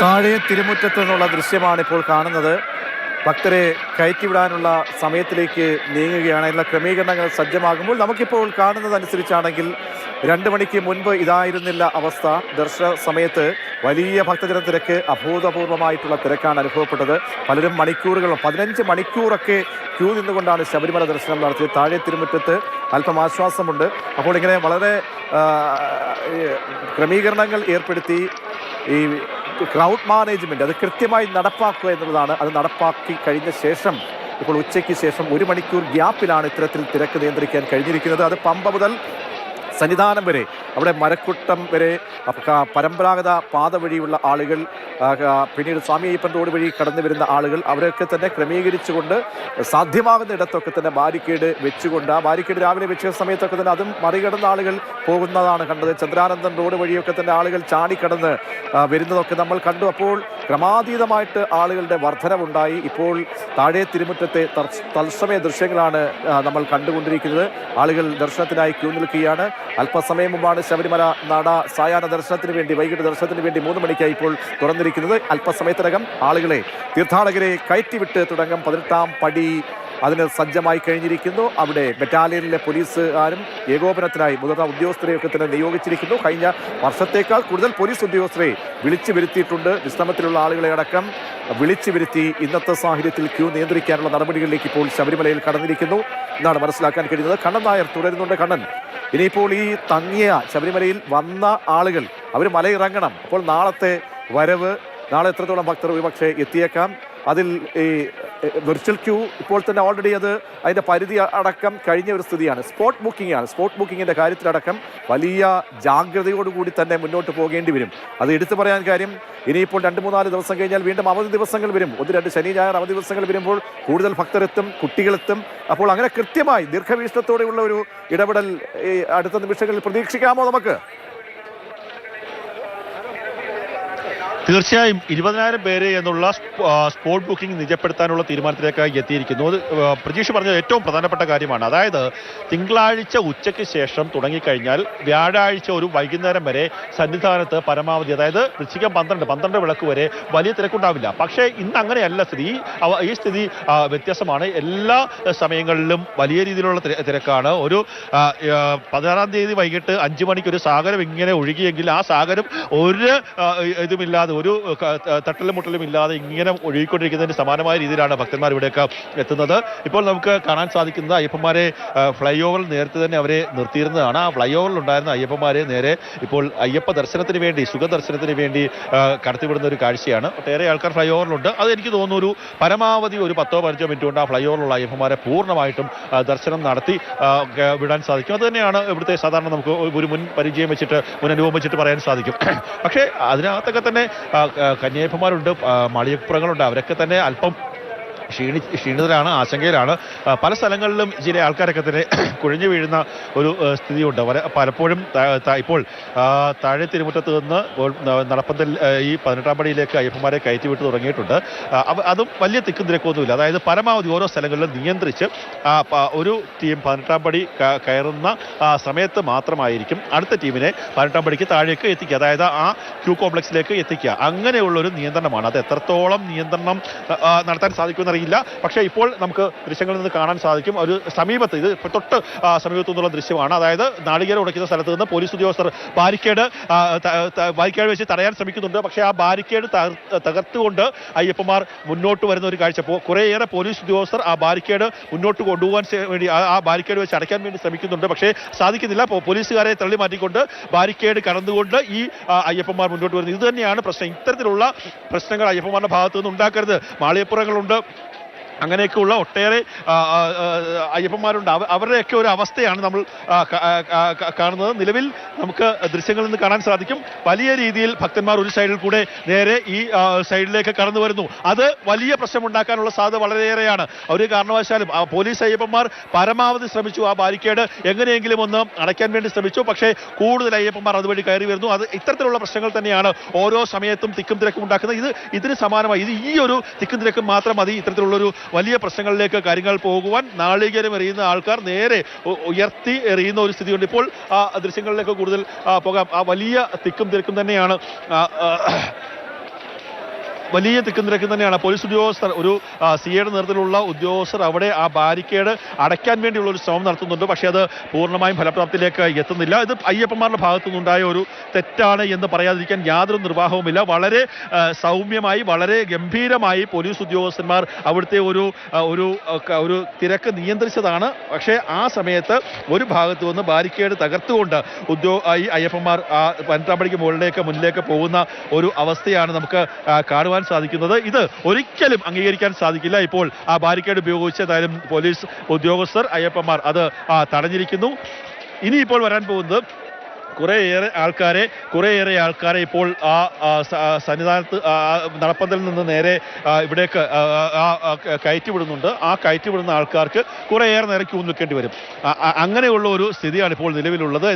താഴെ തിരുമുറ്റത്ത് നിന്നുള്ള ദൃശ്യമാണ് ഇപ്പോൾ കാണുന്നത്. ഭക്തരെ കയറ്റിവിടാനുള്ള സമയത്തിലേക്ക് നീങ്ങുകയാണ്. എല്ലാ ക്രമീകരണങ്ങൾ സജ്ജമാകുമ്പോൾ നമുക്കിപ്പോൾ കാണുന്നതനുസരിച്ചാണെങ്കിൽ രണ്ട് മണിക്ക് മുൻപ് ഇതായിരുന്നില്ല അവസ്ഥ. ദർശന സമയത്ത് വലിയ ഭക്തജന തിരക്ക് അഭൂതപൂർവമായിട്ടുള്ള തിരക്കാണ് അനുഭവപ്പെട്ടത്. പലരും മണിക്കൂറുകളും പതിനഞ്ച് മണിക്കൂറൊക്കെ ക്യൂ നിന്നുകൊണ്ടാണ് ശബരിമല ദർശനം നടത്തിയത്. താഴെ തിരുമുറ്റത്ത് അല്പം ആശ്വാസമുണ്ട്. അപ്പോൾ ഇങ്ങനെ വളരെ ക്രമീകരണങ്ങൾ ഏർപ്പെടുത്തി ഈ ക്രൗഡ് മാനേജ്മെന്റ് അത് കൃത്യമായി നടപ്പാക്കുക എന്നുള്ളതാണ് അത് നടപ്പാക്കി കഴിഞ്ഞ ശേഷം. ഇപ്പോൾ ഉച്ചയ്ക്ക് ശേഷം ഒരു മണിക്കൂർ ഗ്യാപ്പിലാണ് ഇത്തരത്തിൽ തിരക്ക് നിയന്ത്രിക്കാൻ കഴിഞ്ഞിരിക്കുന്നത്. അത് പമ്പ മുതൽ സന്നിധാനം വരെ അവിടെ മരക്കുട്ടം വരെ പരമ്പരാഗത പാത വഴിയുള്ള ആളുകൾ പിന്നീട് സ്വാമി അയ്യപ്പൻ റോഡ് വഴി കടന്നു വരുന്ന ആളുകൾ അവരൊക്കെ തന്നെ ക്രമീകരിച്ചുകൊണ്ട് സാധ്യമാകുന്ന ഇടത്തൊക്കെ തന്നെ ബാരിക്കേഡ് വെച്ചുകൊണ്ട് ആ ബാരിക്കേഡ് രാവിലെ വെച്ച സമയത്തൊക്കെ തന്നെ അതും മറികടന്ന ആളുകൾ പോകുന്നതാണ് കണ്ടത്. ചന്ദ്രാനന്ദൻ റോഡ് വഴിയൊക്കെ തന്നെ ആളുകൾ ചാടിക്കടന്ന് വരുന്നതൊക്കെ നമ്മൾ കണ്ടു. അപ്പോൾ ക്രമാതീതമായിട്ട് ആളുകളുടെ വർധനവുണ്ടായി. ഇപ്പോൾ താഴെ തിരുമുറ്റത്തെ തത്സമയ ദൃശ്യങ്ങളാണ് നമ്മൾ കണ്ടുകൊണ്ടിരിക്കുന്നത്. ആളുകൾ ദർശനത്തിനായി ക്യൂ നിൽക്കുകയാണ്. അല്പസമയം മുമ്പാണ് ശബരിമല നട സായാഹ്ന ദർശനത്തിന് വേണ്ടി വൈകിട്ട് ദർശനത്തിന് വേണ്ടി മൂന്ന് മണിക്കായി ഇപ്പോൾ തുറന്നിരിക്കുന്നത്. അല്പസമയത്തിനകം ആളുകളെ തീർത്ഥാടകരെ കയറ്റിവിട്ട് തുടങ്ങും. പതിനെട്ടാം പടി അതിന് സജ്ജമായി കഴിഞ്ഞിരിക്കുന്നു. അവിടെ ബറ്റാലിയനിലെ പോലീസുകാരും ഏകോപനത്തിനായി മുതിർന്ന ഉദ്യോഗസ്ഥരെയൊക്കെ തന്നെ നിയോഗിച്ചിരിക്കുന്നു. കഴിഞ്ഞ വർഷത്തേക്കാൾ കൂടുതൽ പോലീസ് ഉദ്യോഗസ്ഥരെ വിളിച്ചു വരുത്തിയിട്ടുണ്ട്. വിശ്രമത്തിലുള്ള ആളുകളെ അടക്കം വിളിച്ചു വരുത്തി ഇന്നത്തെ സാഹചര്യത്തിൽ ക്യൂ നിയന്ത്രിക്കാനുള്ള നടപടികളിലേക്ക് ഇപ്പോൾ ശബരിമലയിൽ കടന്നിരിക്കുന്നു. എന്നാണ് മനസ്സിലാക്കാൻ കഴിയുന്നത്. കണ്ണൻ നായർ തുടരുന്നുണ്ട് കണ്ണൻ. ഇനിയിപ്പോൾ ഈ തങ്ങിയ ശബരിമലയിൽ വന്ന ആളുകൾ അവർ മലയിറങ്ങണം. അപ്പോൾ നാളത്തെ വരവ് നാളെ എത്രത്തോളം ഭക്തർ ഒരുപക്ഷെ എത്തിയേക്കാം? അതിൽ ഈ വെർച്വൽ ക്യൂ ഇപ്പോൾ തന്നെ ഓൾറെഡി അത് അതിന്റെ പരിധി അടക്കം കഴിഞ്ഞ ഒരു സ്ഥിതിയാണ്. സ്പോട്ട് ബുക്കിംഗ് ആണ്. സ്പോട്ട് ബുക്കിങ്ങിന്റെ കാര്യത്തിലടക്കം വലിയ ജാഗ്രതയോടുകൂടി തന്നെ മുന്നോട്ട് പോകേണ്ടി വരും. അത് എടുത്തു പറയാൻ കാര്യം ഇനിയിപ്പോൾ രണ്ട് മൂന്നാൽ ദിവസം കഴിഞ്ഞാൽ വീണ്ടും അവധി ദിവസങ്ങൾ വരും. ഒന്ന് രണ്ട് ശനി ഞായർ അവധി ദിവസങ്ങൾ വരുമ്പോൾ കൂടുതൽ ഭക്തരെത്തും കുട്ടികളെത്തും. അപ്പോൾ അങ്ങനെ കൃത്യമായി ദീർഘവീക്ഷണത്തോടെയുള്ള ഒരു ഇടപെടൽ അടുത്ത നിമിഷങ്ങളിൽ പ്രതീക്ഷിക്കാമോ നമുക്ക്? തീർച്ചയായും ഇരുപതിനായിരം പേര് എന്നുള്ള സ്പ- സ്പോട്ട് ബുക്കിംഗ് നിജപ്പെടുത്താനുള്ള തീരുമാനത്തിലേക്ക് എത്തിയിരിക്കുന്നു. അത് പ്രതീക്ഷ പറഞ്ഞത് ഏറ്റവും പ്രധാനപ്പെട്ട കാര്യമാണ്. അതായത് തിങ്കളാഴ്ച ഉച്ചയ്ക്ക് ശേഷം തുടങ്ങിക്കഴിഞ്ഞാൽ വ്യാഴാഴ്ച ഒരു വൈകുന്നേരം വരെ സന്നിധാനത്ത് പരമാവധി അതായത് വൃശ്ചികം പന്ത്രണ്ട് പന്ത്രണ്ട് വിളക്ക് വരെ വലിയ തിരക്കുണ്ടാവില്ല. പക്ഷേ ഇന്ന് അങ്ങനെയല്ല സ്ഥിതി. ഈ സ്ഥിതി വ്യത്യസ്തമാണ്. എല്ലാ സമയങ്ങളിലും വലിയ രീതിയിലുള്ള തിരക്കാണ്. ഒരു പതിനാറാം തീയതി വൈകിട്ട് അഞ്ചു മണിക്ക് ഒരു സാഗരം ഇങ്ങനെ ഒഴുകിയെങ്കിൽ ആ സാഗരം ഒരു ഇതുമില്ലാതെ ഒരു തട്ടലും മുട്ടലും ഇല്ലാതെ ഇങ്ങനെ ഒഴുകിക്കൊണ്ടിരിക്കുന്നതിന് സമാനമായ രീതിയിലാണ് ഭക്തന്മാർ ഇവിടെയൊക്കെ എത്തുന്നത്. ഇപ്പോൾ നമുക്ക് കാണാൻ സാധിക്കുന്നത് അയ്യപ്പന്മാരെ ഫ്ലൈ ഓവറിൽ നേരത്തെ തന്നെ അവരെ നിർത്തിയിരുന്നതാണ്. ആ ഫ്ലൈ ഓവറിൽ ഉണ്ടായിരുന്ന അയ്യപ്പന്മാരെ നേരെ ഇപ്പോൾ അയ്യപ്പ ദർശനത്തിന് വേണ്ടി സുഖദർശനത്തിന് വേണ്ടി കടത്തിവിടുന്ന ഒരു കാഴ്ചയാണ്. ഒട്ടേറെ ആൾക്കാർ ഫ്ലൈ ഓവറിലുണ്ട് അത് എനിക്ക് തോന്നുന്നു ഒരു പരമാവധി ഒരു പത്തോ പതിനഞ്ചോ മിനിറ്റ് കൊണ്ട് ആ ഫ്ലൈ ഓവറിലുള്ള അയ്യപ്പന്മാരെ പൂർണമായിട്ടും ദർശനം നടത്തി വിടാൻ സാധിക്കും. അത് തന്നെയാണ് ഇവിടുത്തെ സാധാരണ നമുക്ക് ഒരു മുൻ പരിചയം വെച്ചിട്ട് മുൻ അനുഭവം വെച്ചിട്ട് പറയാൻ സാധിക്കും. പക്ഷേ അതിനകത്തൊക്കെ തന്നെ കന്യായപ്പന്മാരുണ്ട് മാളികപ്പുറങ്ങളുണ്ട്. അവരൊക്കെ തന്നെ അല്പം ക്ഷീണി ക്ഷീണിതരാണ് ആശങ്കയിലാണ്. പല സ്ഥലങ്ങളിലും ചില ആൾക്കാരൊക്കെ തന്നെ കുഴഞ്ഞു വീഴുന്ന ഒരു സ്ഥിതിയുണ്ട്. പലപ്പോഴും ഇപ്പോൾ താഴെ തിരുമുറ്റത്ത് നിന്ന് നടപ്പന്തൽ ഈ പതിനെട്ടാം പടിയിലേക്ക് അയ്യപ്പന്മാരെ കയറ്റിവിട്ട് തുടങ്ങിയിട്ടുണ്ട്. അതും വലിയ തിക്കും തിരക്കൊന്നുമില്ല. അതായത് പരമാവധി ഓരോ സ്ഥലങ്ങളിലും നിയന്ത്രിച്ച് ഒരു ടീം പതിനെട്ടാം പടി കയറുന്ന സമയത്ത് മാത്രമായിരിക്കും അടുത്ത ടീമിനെ പതിനെട്ടാം പടിക്ക് താഴേക്ക് എത്തിക്കുക. അതായത് ആ ക്യൂ കോംപ്ലക്സിലേക്ക് എത്തിക്കുക. അങ്ങനെയുള്ളൊരു നിയന്ത്രണമാണ്. അത് എത്രത്തോളം നിയന്ത്രണം നടത്താൻ സാധിക്കുമെന്ന് അറിയില്ല. പക്ഷേ ഇപ്പോൾ നമുക്ക് ദൃശ്യങ്ങളിൽ നിന്ന് കാണാൻ സാധിക്കും. ഒരു സമീപത്ത് ഇത് തൊട്ട് സമീപത്തു നിന്നുള്ള ദൃശ്യമാണ്. അതായത് നാളികേര ഉടയ്ക്കുന്ന സ്ഥലത്ത് നിന്ന് പോലീസ് ഉദ്യോഗസ്ഥർ ബാരിക്കേഡ് ബാരിക്കേഡ് വെച്ച് തടയാൻ ശ്രമിക്കുന്നുണ്ട്. പക്ഷേ ആ ബാരിക്കേഡ് തകർ- തകർത്തുകൊണ്ട് അയ്യപ്പന്മാർ മുന്നോട്ട് വരുന്ന ഒരു കാഴ്ച. കുറേയേറെ പോലീസ് ഉദ്യോഗസ്ഥർ ആ ബാരിക്കേഡ് മുന്നോട്ട് കൊണ്ടുപോകാൻ വേണ്ടി ആ- ബാരിക്കേഡ് വെച്ച് അടയ്ക്കാൻ വേണ്ടി ശ്രമിക്കുന്നുണ്ട്. പക്ഷേ സാധിക്കുന്നില്ല. പോലീസുകാരെ തള്ളി മാറ്റിക്കൊണ്ട് ബാരിക്കേഡ് കടന്നുകൊണ്ട് ഈ അയ്യപ്പന്മാർ മുന്നോട്ട് വരുന്നത് ഇതുതന്നെയാണ് പ്രശ്നം. ഇത്തരത്തിലുള്ള പ്രശ്നങ്ങൾ അയ്യപ്പന്മാരുടെ ഭാഗത്തു നിന്ന് ഉണ്ടാക്കരുത്. മാളിയപ്പുറങ്ങളുണ്ട് അങ്ങനെയൊക്കെയുള്ള ഒട്ടേറെ അയ്യപ്പന്മാരുണ്ട്. അവ- അവരുടെയൊക്കെ ഒരു അവസ്ഥയാണ് നമ്മൾ കാണുന്നത്. നിലവിൽ നമുക്ക് ദൃശ്യങ്ങളിൽ നിന്ന് കാണാൻ സാധിക്കും. വലിയ രീതിയിൽ ഭക്തന്മാർ ഒരു സൈഡിൽ കൂടെ നേരെ ഈ സൈഡിലേക്ക് കടന്നു വരുന്നു. അത് വലിയ പ്രശ്നമുണ്ടാക്കാനുള്ള സാധ്യത വളരെയേറെയാണ്. ഒരു കാരണവശാലും പോലീസ് അയ്യപ്പന്മാർ പരമാവധി ശ്രമിച്ചു ആ ബാരിക്കേഡ്. എങ്ങനെയെങ്കിലും ഒന്ന് അടയ്ക്കാൻ വേണ്ടി ശ്രമിച്ചു. പക്ഷേ കൂടുതൽ അയ്യപ്പന്മാർ അതുവഴി കയറി വരുന്നു. അത് ഇത്തരത്തിലുള്ള പ്രശ്നങ്ങൾ തന്നെയാണ് ഓരോ സമയത്തും തിക്കും തിരക്കും ഉണ്ടാക്കുന്നത്. ഇത് ഇതിന് സമാനമായി. ഇത് ഈ ഒരു തിക്കും തിരക്കും മാത്രം മതി. ഇത്തരത്തിലുള്ളൊരു വലിയ പ്രശ്നങ്ങളിലേക്ക് കാര്യങ്ങൾ പോകുവാൻ നാളികേരം എറിയുന്ന ആൾക്കാർ നേരെ ഉയർത്തി എറിയുന്ന ഒരു സ്ഥിതിയുണ്ട്. ഇപ്പോൾ ആ ദൃശ്യങ്ങളിലേക്ക് കൂടുതൽ പോകാം. ആ വലിയ തിക്കും തിരക്കും തന്നെയാണ് വലിയ തിക്കുനിരക്ക് തന്നെയാണ്. പോലീസ് ഉദ്യോഗസ്ഥർ ഒരു സി എയുടെ നേതൃത്വത്തിലുള്ള ഉദ്യോഗസ്ഥർ അവിടെ ആ ബാരിക്കേഡ് അടയ്ക്കാൻ വേണ്ടിയുള്ള ഒരു ശ്രമം നടത്തുന്നുണ്ട്. പക്ഷേ അത് പൂർണമായും ഫലപ്രാപ്തിയിലേക്ക് എത്തുന്നില്ല. ഇത് അയ്യപ്പന്മാരുടെ ഭാഗത്തു നിന്നുണ്ടായ ഒരു തെറ്റാണ് എന്ന് പറയാതിരിക്കാൻ യാതൊരു നിർവാഹവുമില്ല. വളരെ സൗമ്യമായി വളരെ ഗംഭീരമായി പോലീസ് ഉദ്യോഗസ്ഥന്മാർ അവിടുത്തെ ഒരു ഒരു ഒരു തിരക്ക് നിയന്ത്രിച്ചതാണ്. പക്ഷേ ആ സമയത്ത് ഒരു ഭാഗത്ത് വന്ന് ബാരിക്കേഡ് തകർത്തുകൊണ്ട് ഉദ്യോ ആ, ഈ അയ്യപ്പന്മാർ പനത്താമ്പടിക്ക് മുകളിലേക്ക് മുന്നിലേക്ക് പോകുന്ന ഒരു അവസ്ഥയാണ് നമുക്ക് ആ, കാണുവാൻ സാധിക്കുന്നത്. ഇത് ഒരിക്കലും അംഗീകരിക്കാൻ സാധിക്കില്ല. ഇപ്പോൾ ആ ബാരിക്കേഡ് ഉപയോഗിച്ച് ഏതായാലും പോലീസ് ഉദ്യോഗസ്ഥർ അയ്യപ്പന്മാർ അത് തടഞ്ഞിരിക്കുന്നു. ഇനിയിപ്പോൾ വരാൻ പോകുന്നത് കുറേയേറെ ആൾക്കാരെ കുറേയേറെ ആൾക്കാരെ ഇപ്പോൾ ആ സന്നിധാനത്ത് നടപ്പന്തലിൽ നിന്ന് നേരെ ഇവിടേക്ക് ആ, ആ, കയറ്റിവിടുന്ന ആൾക്കാർക്ക് കുറേയേറെ നേരം ക്യൂ നിൽക്കേണ്ടി വരും. അങ്ങനെയുള്ള ഒരു സ്ഥിതിയാണ് ഇപ്പോൾ നിലവിലുള്ളത്.